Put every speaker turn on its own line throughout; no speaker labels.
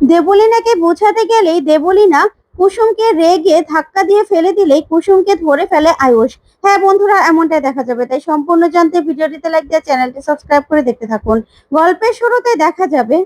দেবলিনাকে বোঝাতে গেলেই দেবলিনা কুসুমকে রেগে ধাক্কা দিয়ে ফেলে দিলেই কুসুমকে ধরে ফেলে আয়ুষ। হ্যাঁ বন্ধুরা, এমনটাই দেখা যাবে। তাই সম্পূর্ণ জানতে ভিডিওটিতে লাইক দিয়ে চ্যানেলটি সাবস্ক্রাইব করে দেখতে থাকুন। গল্পের শুরুতে দেখা যাবে,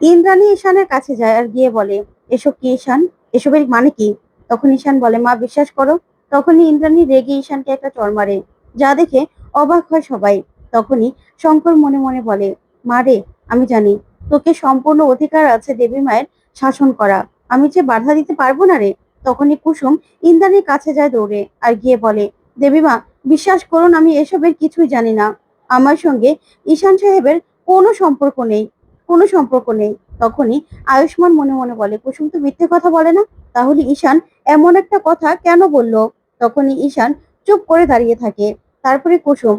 ইন্দ্রাণী ঈশানের কাছে যায় আর গিয়ে বলে, এসব কি ঈশান? এসবের মানে কি? তখন ঈশান বলে, মা, বিশ্বাস করো, তখনই ইন্দ্রাণী রেগে ঈশানকে একটা চড় মারে। যা দেখে অবাক হয় সবাই। তখনই শঙ্কর মনে মনে বলে, মা রে, আমি জানি তোকে সম্পূর্ণ অধিকার আছে দেবী মায়ের শাসন করা। আমি যে বাধা দিতে পারব না রে? তখনই কুসুম ইন্দ্রাণীর কাছে যায় দৌড়ে আর গিয়ে বলে দেবীমা বিশ্বাস করুন, আমি এসবের কিছুই জানি না। আমার সঙ্গে ঈশান সাহেবের কোনো সম্পর্ক নেই, কোনো সম্পর্ক নেই। তখনই আয়ুষ্মান মনে মনে বলে, কুসুম, তো মিথ্যে কথা বলে না? তাহলে ঈশান এমন একটা কথা কেন বলল? তখনই ঈশান চুপ করে দাঁড়িয়ে থাকে। তারপরে কুসুম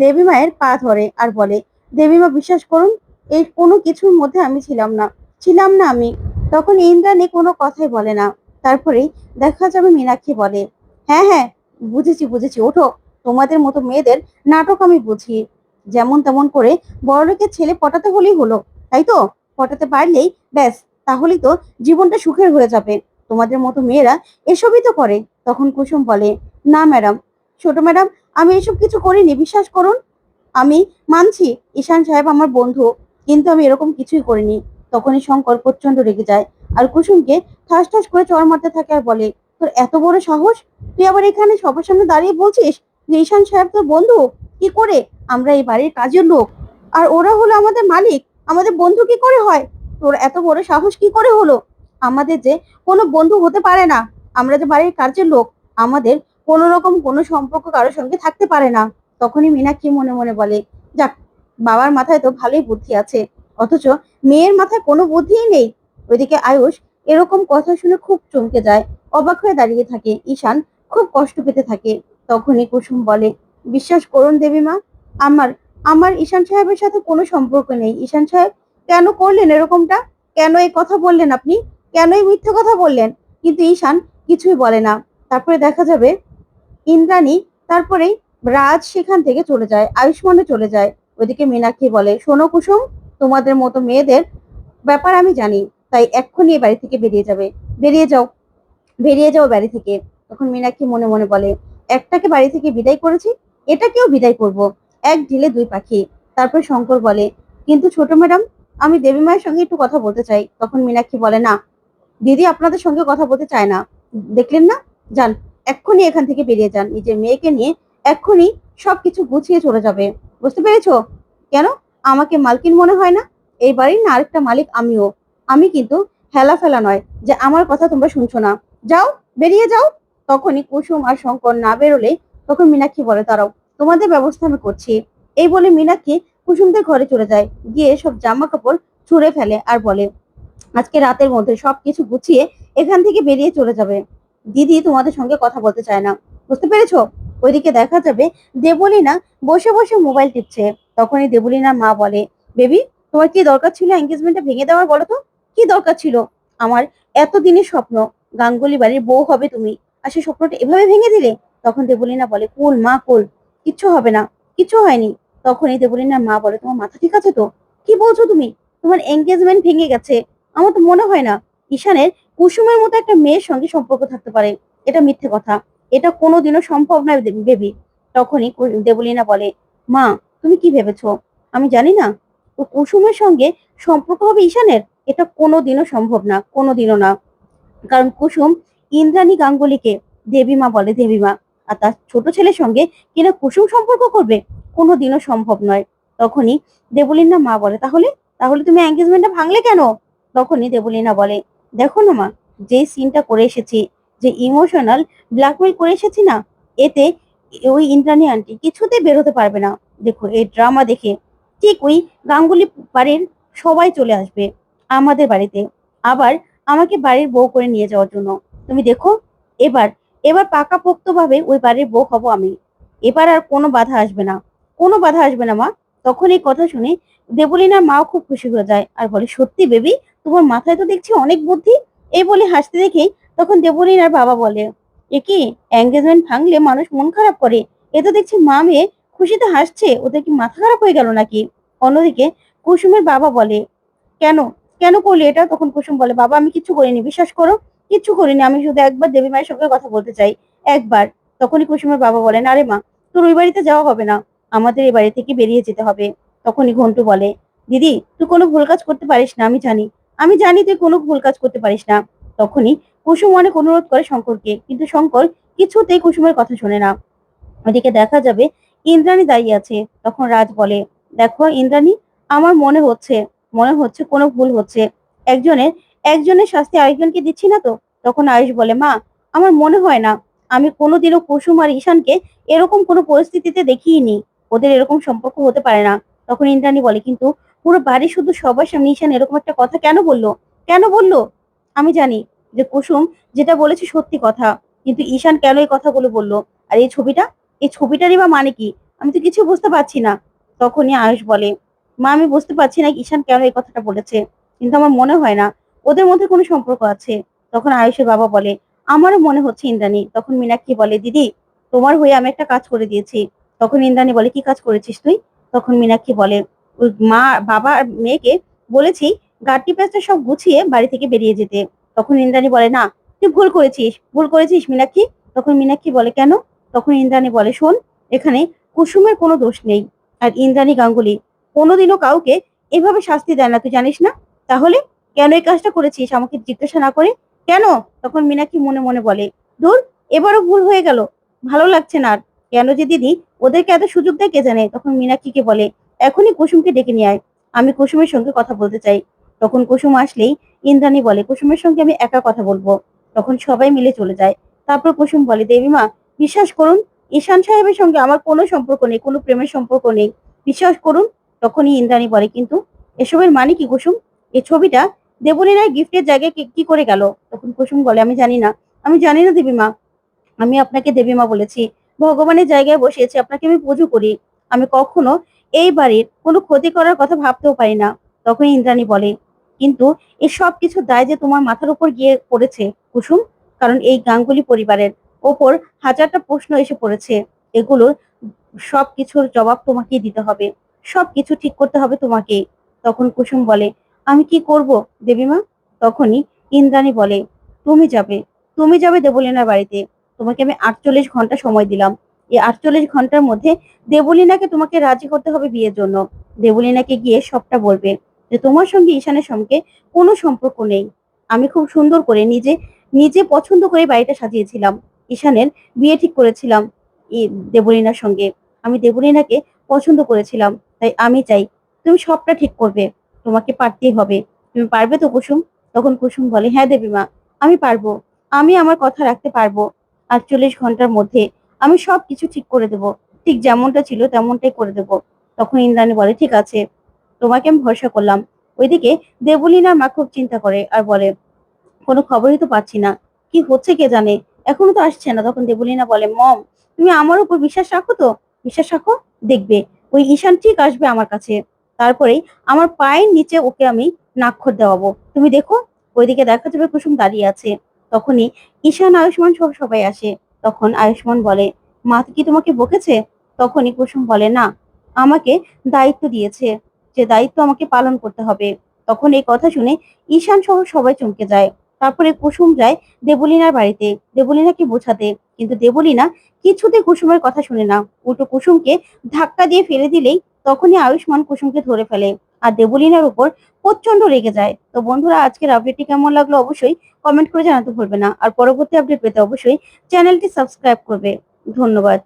দেবী মায়ের পা ধরে আর বলে দেবীমা বিশ্বাস করুন এই কোনো কিছুর মধ্যে আমি ছিলাম না। ছিলাম না আমি। তখন ইন্দ্রাণী কোনো কথাই বলে না। তারপরেই দেখা যাবে মীনাক্ষী বলে হ্যাঁ হ্যাঁ বুঝেছি বুঝেছি, ওঠো। তোমাদের মতো মেয়েদের নাটক আমি বুঝি। যেমন তেমন করে বড়লোকের ছেলে পটাতে হলেই হলো, তাই তো? পটাতে পারলেই ব্যাস, তাহলেই তো জীবনটা সুখের হয়ে যাবে। তোমাদের মতো মেয়েরা এসবই তো করে। তখন কুসুম বলে, না ম্যাডাম, ছোট ম্যাডাম, আমি এসব কিছু করিনি, বিশ্বাস করুন। আমি মানছি, ঈশান সাহেব আমার বন্ধু। কিন্তু আমি এরকম কিছুই করিনি। তখনই শঙ্কর প্রচণ্ড রেগে যায় আর কুসুমকে ঠাস ঠাস করে চড় মারতে থাকে আর বলে, তোর এত বড় সাহস? তুই আবার এখানে সবার সামনে দাঁড়িয়ে বলছিস? যে ঈশান সাহেব তোর বন্ধু? কি করে? আমরা এই বাড়ির কাজের লোক। আর ওরা হলো আমাদের মালিক। আমাদের বন্ধু কি করে হয়? তোর এত বড় সাহস কি করে হলো? আমাদের যে কোনো বন্ধু হতে পারে না। আমরা যে বাড়ির কাজের লোক, আমাদের কোনো রকম কোনো সম্পর্ক কারোর সঙ্গে থাকতে পারে না। তখনই মীনাক্ষী মনে মনে বলে, যাক বাবার মাথায় তো ভালোই বুদ্ধি আছে। অথচ মেয়ের মাথায় কোনো বুদ্ধিই নেই। ওইদিকে আয়ুষ এরকম কথা শুনে খুব চমকে যায়। অবাক হয়ে দাঁড়িয়ে থাকে। ঈশান খুব কষ্ট পেতে থাকে। তখনই কুসুম বলে, বিশ্বাস করুন দেবী মা, আমার আমার ঈশান সাহেবের সাথে কোনো সম্পর্ক নেই। ঈশান সাহেব কেন করলেন এরকমটা? কেন এই কথা বললেন আপনি? কেন এই মিথ্যে কথা বললেন? কিন্তু ঈশান কিছুই বলে না। তারপরে দেখা যাবে, ইন্দ্রাণী তারপরেই রাজ সেখান থেকে চলে যায়। আয়ুষ্মানে চলে যায়। ওইদিকে মীনাক্ষী বলে, শোনো কুসুম, তোমাদের মতো মেয়েদের ব্যাপার আমি জানি, তাই এক্ষুনি বাড়ি থেকে বেরিয়ে যাবে। বেরিয়ে যাও বেরিয়ে যাও বাড়ি থেকে। তখন মীনাক্ষী মনে মনে বলে, একটাকে বাড়ি থেকে বিদায় করেছি, এটাকেও বিদায় করব। এক ঢিলে দুই পাখি। তারপর শঙ্কর বলে, কিন্তু ছোট ম্যাডাম, আমি দেবী মায়ের সঙ্গে একটু কথা বলতে চাই। তখন মীনাক্ষী বলে, না, দিদি আপনাদের সঙ্গে কথা বলতে চায় না। দেখলেন না? যান, এক্ষুনি এখান থেকে বেরিয়ে যান। নিজের মেয়েকে নিয়ে এক্ষুনি সবকিছু গুছিয়ে চলে যাবে। বুঝতে পেরেছ? কেন? আমাকে মালকিন মনে হয় না? এই বাড়ির না আরেকটা মালিক আমিও। আমি কিন্তু হেলা ফেলা নয়, যে আমার কথা তোমরা শুনছো না। যাও, বেরিয়ে যাও। তখনই কুসুম আর শঙ্কর না বেরোলে তখন মীনাক্ষী বলে তারাও তোমাদের ব্যবস্থা আমি করছি। এই বলে মীনাক্ষী কুসুমদের ঘরে চলে যায়। গিয়ে সব জামা কাপড় ছুঁড়ে ফেলে আর বলে, আজকে রাতের মধ্যে সবকিছু গুছিয়ে এখান থেকে বেরিয়ে চলে যাবে। দিদি তোমাদের সঙ্গে কথা বলতে চায় না। বুঝতে পেরেছ? ওইদিকে দেখা যাবে দেবলীনা বসে বসে মোবাইল টিপছে। তখনই দেবলীনার মা বলে, বেবি, তোমার কি দরকার ছিল এঙ্গেজমেন্টটা ভেঙে দেওয়ার বলো তো? কি দরকার ছিল? আমার এতদিনের স্বপ্ন, গাঙ্গুলি বাড়ির বউ হবে তুমি, আর সেই স্বপ্নটা এভাবে ভেঙে দিলে? তখন দেবলীনা বলে, কুল, মা, কুল, কিচ্ছু হবে না, কিচ্ছু হয়নি। তখনই দেবলীনার মা বলে, তোমার মাথা ঠিক আছে তো? কি বলছো তুমি? তোমার এঙ্গেজমেন্ট ভেঙে গেছে। আমার তো মনে হয় না, ঈশানের কুসুমের মতো একটা মেয়ের সঙ্গে সম্পর্ক থাকতে পারে। এটা মিথ্যে কথা। এটা কোনোদিনও সম্ভব নয় বেবি। তখনই দেবলীনা বলে, মা, তুমি কি ভেবেছ? আমি জানি না। তো কুসুমের সঙ্গে সম্পর্ক হবে ঈশানের? এটা কোনোদিনও সম্ভব না, কোনোদিনও না। কারণ কুসুম ইন্দ্রাণী গাঙ্গুলিকে দেবীমা বলে, দেবীমা, আর তার ছোট ছেলের সঙ্গে কিনা কুসুম সম্পর্ক করবে? কোনোদিনও সম্ভব নয়। তখনই দেবলীনা মা বলে, তাহলে? তাহলে তুমি এঙ্গেজমেন্টটা ভাঙলে কেন? তখনই দেবলীনা বলে, দেখো না মা যে সিনটা করে এসেছি যে ইমোশনাল ব্ল্যাকমেল করে এসেছি না, এতে ওই ইন্দ্রাণী আন্টি কিছুতে বেরোতে পারবে না। দেখো, এই ড্রামা দেখে ঠিক ওই গাঙ্গুলি বাড়ির সবাই চলে আসবে আমাদের বাড়িতে। আবার আমাকে বাড়ির বউ করে নিয়ে যাওয়ার জন্য। তুমি দেখো, এবার এবার পাকাপোক্ত ভাবে ওই বাড়ির বউ হব আমি। এবার আর কোনো বাধা আসবে না। কোনো বাধা আসবে না মা। তখন এই কথা শুনে দেবলিনার মাও খুব খুশি হয়ে যায়। আর বলে, সত্যি বেবি, তোমার মাথায় তো দেখছি অনেক বুদ্ধি। এই বলে হাসতে দেখেই তখন দেবলীনার বাবা বলে, এ এঙ্গেজমেন্ট ভাঙলে মানুষ মন খারাপ করে? এ তো দেখছি মা মেয়ে খুশিতে হাসছে, ওদের কি মাথা খারাপ হয়ে গেল নাকি? অন্যদিকে কুসুমের বাবা বলে, কেন? কেন করলি এটা? তখন কুসুম বলে, বাবা, আমি কিছু করিনি, বিশ্বাস করো? কিচ্ছু করিনি, আমি শুধু একবার দেবী মায়ের সঙ্গে কথা বলতে চাই, একবার। তখনই কুসুমের বাবা বলেন, আরে মা, তোর ওই বাড়িতে যাওয়া হবে না, আমাদের এই বাড়ি থেকে বেরিয়ে যেতে হবে। তখনই ঘন্টু বলে, দিদি, তুই কোনো ভুল কাজ করতে পারিস না, আমি জানি। আমি জানি তুই কোনো ভুল কাজ করতে পারিস না। তখনই কুসুম অনেক অনুরোধ করে শঙ্করকে, কিন্তু শঙ্কর কিছুতেই কুসুমের কথা শোনে না। ওদিকে দেখা যাবে ইন্দ্রাণী দাঁড়িয়ে আছে। তখন রাজ বলে, দেখো ইন্দ্রাণী, আমার মনে হচ্ছে মনে হচ্ছে কোনো ভুল হচ্ছে। একজনের একজনের শাস্তি আরেকজনকে দিচ্ছি না তো? তখন আয়ুষ বলে, মা, আমার মনে হয় না। আমি কোনোদিনও কুসুম আর ঈশানকে এরকম কোনো পরিস্থিতিতে দেখিনি। ওদের এরকম সম্পর্ক হতে পারে না। তখন ইন্দ্রাণী বলে, কিন্তু পুরো বাড়ি শুধু সবার সামনে ঈশান এরকম একটা কথা কেন বলল? কেন বলল? আমি জানি যে কুসুম যেটা বলেছে সত্যি কথা। কিন্তু ঈশান কেন এই কথাগুলো বলল? আর এই ছবিটা? এই ছবিটারই বা মানে কি? আমি তো কিছু বুঝতে পারছি না। তখনই আয়ুষ বলে, মা, আমি বুঝতে পারছি না ঈশান কেন এই কথাটা বলেছে। কিন্তু আমার মনে হয় না, ওদের মধ্যে কোনো সম্পর্ক আছে। তখন আয়ুষের বাবা বলে, আমারও মনে হচ্ছে ইন্দ্রাণী। তখন মীনাক্ষী বলে, দিদি, তোমার হয়ে আমি একটা কাজ করে দিয়েছি। তখন ইন্দ্রাণী বলে, কি কাজ করেছিস তুই? তখন মীনাক্ষী বলে মা, বাবা আর মেয়েকে বলেছি গাড়ি প্যাঁচটা সব গুছিয়ে বাড়ি থেকে বেরিয়ে যেতে। তখন ইন্দ্রাণী বলে, না, তুই ভুল করেছিস ভুল করেছিস মীনাক্ষী? তখন মীনাক্ষী বলে, কেন? তখন ইন্দ্রাণী বলে, শোন, এখানে কুসুমের কোনো দোষ নেই আর ইন্দ্রাণী গাঙ্গুলি কোনোদিনও কাউকে এভাবে শাস্তি দেয় না, তুই জানিস না? তাহলে কেন এই কাজটা করেছিস? আমাকে জিজ্ঞাসা না করে? কেন? তখন মীনাক্ষী মনে মনে বলে দূর এবারও ভুল হয়ে গেল, ভালো লাগছে না আর। কেন যে দিদি ওদেরকে এত সুযোগ দেয় কে জানে? তখন মীনাক্ষীকে বলে, এখনই কুসুমকে ডেকে নিয়ে আয়, আমি কুসুমের সঙ্গে কথা বলতে চাই। তখন কুসুম আসলেই ইন্দ্রাণী বলে, কুসুমের সঙ্গে আমি একা কথা বলব। তখন সবাই মিলে চলে যায়। তারপর কুসুম বলে, দেবীমা, বিশ্বাস করুন, ঈশান সাহেবের সঙ্গে আমার কোনো সম্পর্ক নেই, কোনো প্রেমের সম্পর্ক নেই। বিশ্বাস করুন, তখনই ইন্দ্রাণী বলে, কিন্তু এসবের মানে কি কুসুম? এই ছবিটা দেবলীনায় গিফটের জায়গায় কি- কি করে গেল? তখন কুসুম বলে, আমি জানি না। আমি জানি না, দেবীমা। আমি আপনাকে দেবীমা বলেছি। ভগবানের জায়গায় বসিয়েছি, আপনাকে আমি পুজো করি। আমি কখনো এই বাড়ির কোনো ক্ষতি করার কথা ভাবতেও পারি না। তখন ইন্দ্রাণী বলে কিন্তু এই সব কিছু দায় যে তোমার মাথার উপর গিয়ে পড়েছে, কুসুম। কারণ এই গাঙ্গুলি পরিবারের ওপর হাজারটা প্রশ্ন এসে পড়েছে। এগুলোর সব কিছুর জবাব তোমাকেই দিতে হবে। সব কিছু ঠিক করতে হবে তোমাকে। তখন কুসুম বলে, আমি কি করব, দেবীমা? তখনই ইন্দ্রাণী বলে, তুমি যাবে তুমি যাবে দেবলীনার বাড়িতে। তোমাকে আমি আটচল্লিশ ঘণ্টা সময় দিলাম। এই আটচল্লিশ ঘণ্টার মধ্যে দেবলীনাকে তোমাকে রাজি করতে হবে বিয়ের জন্য। দেবলীনাকে গিয়ে সবটা বলবে। যে তোমার সঙ্গে ঈশানের সঙ্গে কোনো সম্পর্ক নেই। আমি খুব সুন্দর করে নিজে নিজে পছন্দ করে বাড়িটা সাজিয়েছিলাম। ঈশানের বিয়ে ঠিক করেছিলাম দেবলীনার সঙ্গে। আমি দেবলীনাকে পছন্দ করেছিলাম, তাই আমি চাই তুমি সবটা ঠিক করবে। তোমাকে পারতেই হবে। তুমি পারবে তো কুসুম? তখন কুসুম বলে হ্যাঁ দেবীমা আমি পারব। আমি আমার কথা রাখতে পারব। আটচল্লিশ ঘণ্টার মধ্যে আমি সব কিছু ঠিক করে দেব। ঠিক যেমনটা ছিল তেমনটাই করে দেব। তখন ইন্দ্রাণী বলে, ঠিক আছে। তোমাকে আমি ভরসা করলাম। ওইদিকে দেবলীনার মা খুব চিন্তা করে আর বলে, কোনো খবরই তো পাচ্ছি না। কি হচ্ছে কে জানে? এখনও তো আসছে না। তখন দেবলীনা বলে, মম, তুমি আমার উপর বিশ্বাস রাখো তো? বিশ্বাস রাখো? দেখবে, ওই ঈশান ঠিক আসবে আমার কাছে। তারপরেই আমার পায়ের নিচে ওকে আমি নাক্ষর দেওয়াবো। তুমি দেখো, ওইদিকে দেখা যাবে কুসুম দাঁড়িয়ে আছে। তখনই ঈশান আয়ুষ্মান সব সবাই আসে। তখন আয়ুষ্মান বলে, মা কি তোমাকে বকেছে? তখনই কুসুম বলে, না, আমাকে দায়িত্ব দিয়েছে। যে দায়িত্ব আমাকে পালন করতে হবে। তখন এই কথা শুনে ঈশান সহ সবাই চমকে যায়। তারপরে কুসুম যায় দেবলীনার বাড়িতে। দেবলীনাকে বোঝাতে, কিন্তু দেবলীনা কিছুতে কুসুমের কথা শুনে না। উল্টো কুসুমকে ধাক্কা দিয়ে ফেলে দিলেই তখনই আয়ুষ্মান কুসুমকে ধরে ফেলে। আর দেবলীনার উপর প্রচণ্ড রেগে যায়। তো বন্ধুরা, আজকের আপডেটটি কেমন লাগল অবশ্যই কমেন্ট করে জানাতে ভুলবে না। আর পরবর্তী আপডেট পেতে অবশ্যই চ্যানেলটি সাবস্ক্রাইব করবে। ধন্যবাদ।